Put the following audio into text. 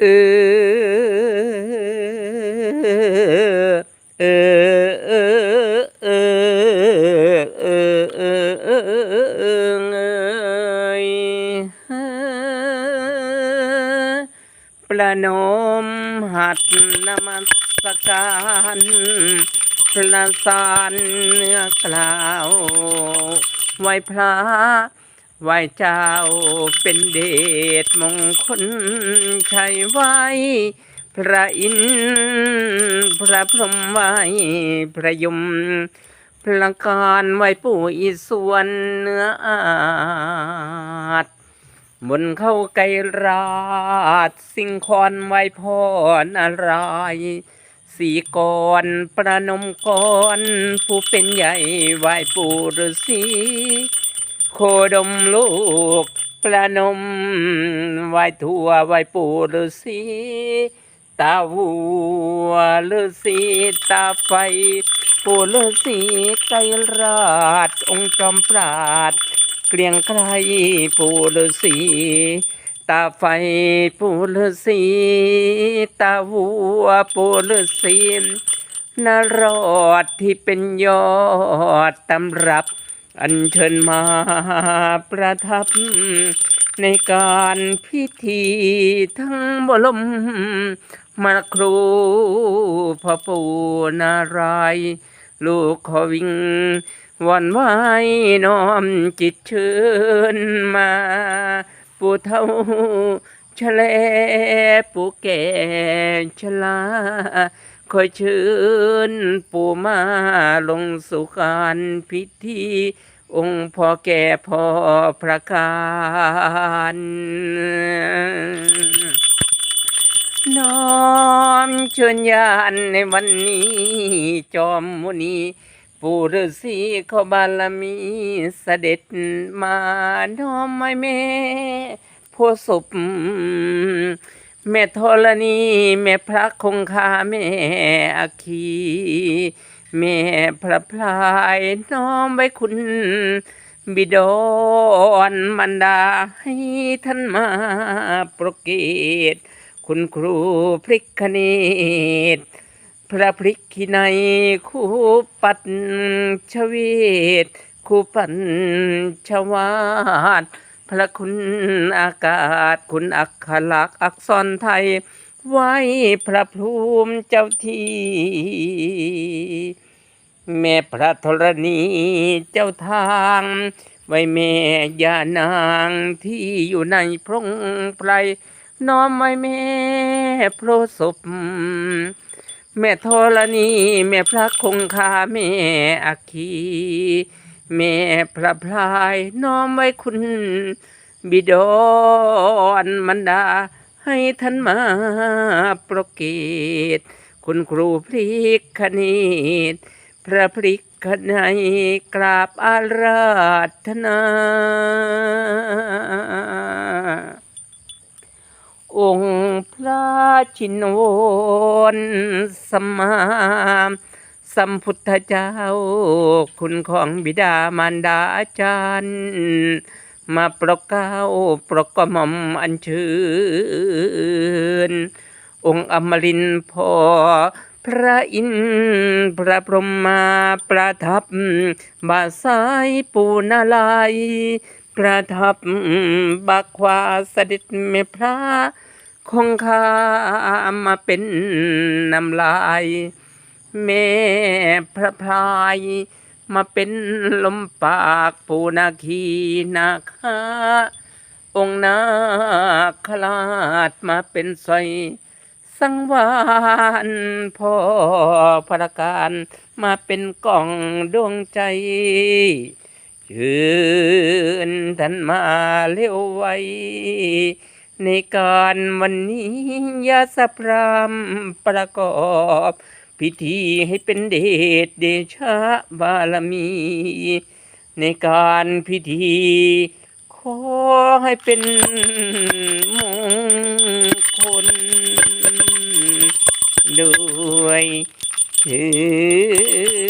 เออเออเออเออเออเออเออเออประนมหัดนมัสการประสานเนื้อกล่าวไหวพระ ไหวเจ้าเป็นเดชมงคลชัยไว้ พระอินทร์พระพรหมไหวพระยมพระการไหวปู่อีส่วนเนื้ออาจบนเข้าไกรราชสิ่งคอนไหวพรอะไร สีกรประนมกรผู้เป็นใหญ่ไหวปู่ฤาษี คดมลูกประนมไหวทั่วไหวปู่ฤาษีตาวัวฤาษีตาไฟปู่ฤาษีไกรราชองค์จอมปราดเกลียงไกรปู่ฤาษีตาไฟปู่ฤาษีตาวัวปู่ฤาษีนรอดที่เป็นยอดตำรับ อัญเชิญมาประทับ ในการพิธีทั้งบรมมาครูพระปู่นาราย ลูกขอวิ่งวันไหวน้อมจิตเชิญมาปู่เท่าชะแลปู่แก่ชลา คอยเชิญปู่มาลงสุการพิธี องค์พ่อแก่พ่อพระการน้อมเชิญญาณในวันนี้ จอมมุนีปู่ฤาษีขอบารมีเสด็จมาน้อมไม่แม่โพธิ์ศพ แม่ธรณีแม่พระคงคาแม่อาคีแม่พระพลายน้อมไว้คุณ บิดอนมันดาให้ท่านมาโปรดเกตคุณครูพริกคเนตพระพริกขีในยคู่ปัดชเวทคู่ปัญชวาด พระคุณอากาศคุณอักขลักษ์อักษรไทย ไว้พระภูมิเจ้าที่ แม่พระธรณีเจ้าทาง ไว้แม่ยานางที่อยู่ในพรงไพรน้อมไว้แม่พธิ์ศพแม่ธรณี แม่พระคงคาแม่อัคคี แม่พระพลายน้อมไว้คุณ บิดอนมันดา ให้ท่านมาโปรดเกตคุณครูพริกคณิตพระพริกขณัยกราบอาราธนา องค์พระชินวรสมมา สัมพุทธเจ้า คุณของบิดามารดาอาจารย์ มาปรดเก้าปรดกระหม่อมอัญเชิญองค์อมรินพ่อพระอินทร์พระพรหมมาประทับบาสายปูนาลายประทับบักขวาสด็จแม่พระคงคามาเป็นน้ำลาย แม่พระพลายมาเป็นลมปากปูนาคีนาคาองค์นาคราชมาเป็นสอยสังวานพ่อพระการมาเป็นกล่องดวงใจเชิญท่านมาเร็วไวในการวันนี้ยาสพรามประกอบ พิธีให้เป็นเดชเดชะบารมี ในการพิธี ขอให้เป็นมงคลด้วยเถิด